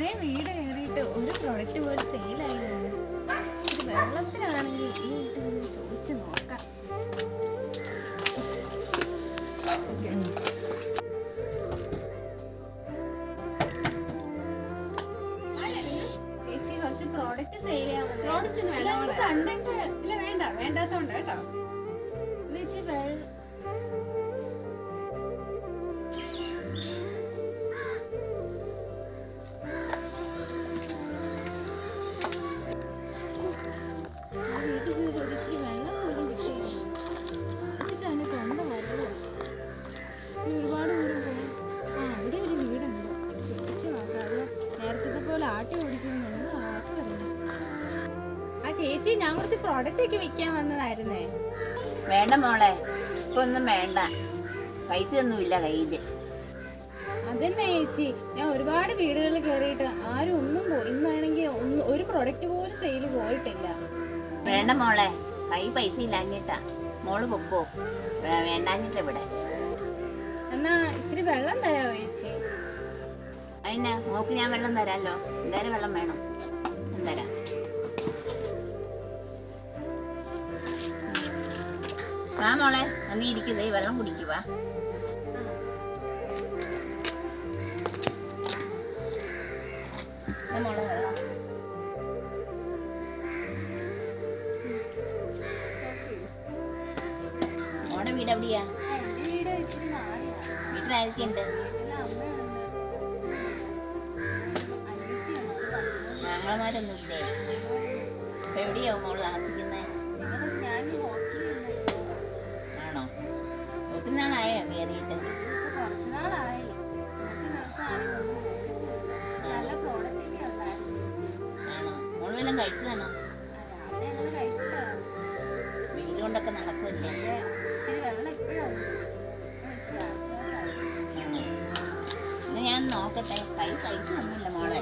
ഇത്രയും വീട് കയറിയിട്ട് ഒരു പ്രൊഡക്റ്റ് പോലും സെയിലായില്ല ഇത് വെള്ളത്തിനാണെങ്കിൽ ഈ വീട്ടിൽ നിന്ന് ചോദിച്ച് നോക്കാം. പ്രോഡക്റ്റ് സെയിൽ ചെയ്യാൻ പ്രോഡക്റ്റ്. കണ്ടിട്ട് ഇല്ല വേണ്ട വേണ്ടാത്തോണ്ട് കേട്ടോ. ചേച്ചി ചേച്ചി ഞാൻ കുറച്ച് പ്രോഡക്റ്റ് ഒക്കെ വിൽക്കാൻ വന്നതായിരുന്നേ. വേണ്ട മോളെ ഇപ്പൊ ഒന്നും വേണ്ട. പൈസ ഒന്നുമില്ല കയ്യിൽ. അതന്നെ ചേച്ചി ഞാൻ ഒരുപാട് വീടുകളിൽ കയറിയിട്ട് ആരും ഒന്നും പോ ഇന്നാണെങ്കിൽ ഒന്നും ഒരു പ്രോഡക്റ്റ് പോലും സെയിൽ പോയിട്ടില്ല. വേണ്ട മോളെ കൈ പൈസ ഇല്ലാഞ്ഞിട്ടാ. മോൾ പൊക്കോ. വേണ്ടാഞ്ഞിട്ടാ ഇവിടെ. എന്നാ ഇച്ചിരി വെള്ളം തരാമോ ചേച്ചി? അതിനാ മോക്ക് ഞാൻ വെള്ളം തരാമല്ലോ എന്തായാലും വെള്ളം വേണം. മോളെ നീ ഇരിക്കുന്നേ വെള്ളം കുടിക്കുക മോളെ വെള്ളം. മോടെ വീട് എവിടെയാ? വീട്ടിലായിരിക്കും ഞങ്ങളമാരൊന്നും ഇല്ലേ എവിടെയാവും മോൾ താമസിക്കുന്നേ? കയറിയിട്ട്. കുറച്ച് നാളായി. നല്ല ഉണ്ടായിരുന്നു ആണോ? വല്ലതും കഴിച്ചതാണോ? രാവിലെ ഞങ്ങൾ കൊണ്ടൊക്കെ നടക്കുമല്ലേ ഇച്ചിരി വെള്ളം ഇപ്പോഴാണ് ഇച്ചിരി ആശ്വാസമായി ആണോ? ഞാൻ നോക്കട്ടെ. കൈ പൈസ ഒന്നുമില്ല മോളെ.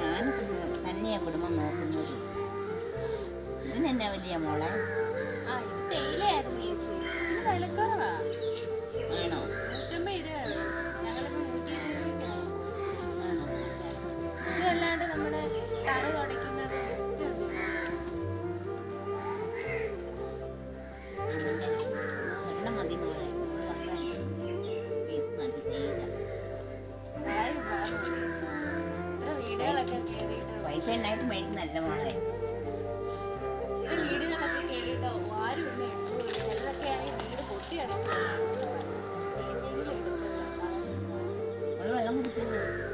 ഞാൻ തന്നെയാ കുടുംബം നോക്കുന്നത്. ഇതിനെന്നാ വലിയ മോളെ? ആ ഇത് തേയിലായിരുന്നു ചേച്ചി. ഇത് വിലക്കുറവാ. ഇത്ര വീടുകളൊക്കെ തുടയ്ക്കുന്നത് പൈസ ഉണ്ടായിട്ട് മേടിക്കുന്നല്ല മോളെ ഇത്ര വീടുകളൊക്കെ കയറിയിട്ട് ആരും ഒന്നും ചിലരൊക്കെ ആണെങ്കിൽ വീട് പൊട്ടി അടക്കും ചേച്ചിയെങ്കിലും എടുക്കുമല്ലോ മോൾ വെള്ളം കുടിച്ചത്.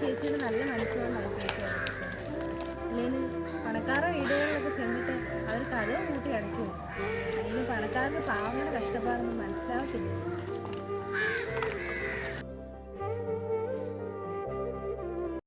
ചേച്ചിയുടെ നല്ല മനസ്സുകൊണ്ടാണ് ചേച്ചി അല്ലെങ്കിൽ പണക്കാരുടെ വീടുകളിലൊക്കെ ചെന്നിട്ട് അവർ കഥ കൂട്ടി അടയ്ക്കും. അല്ലെങ്കിൽ പണക്കാർക്ക് പാവങ്ങളുടെ കഷ്ടപ്പാടൊന്നും മനസ്സിലാകത്തില്ല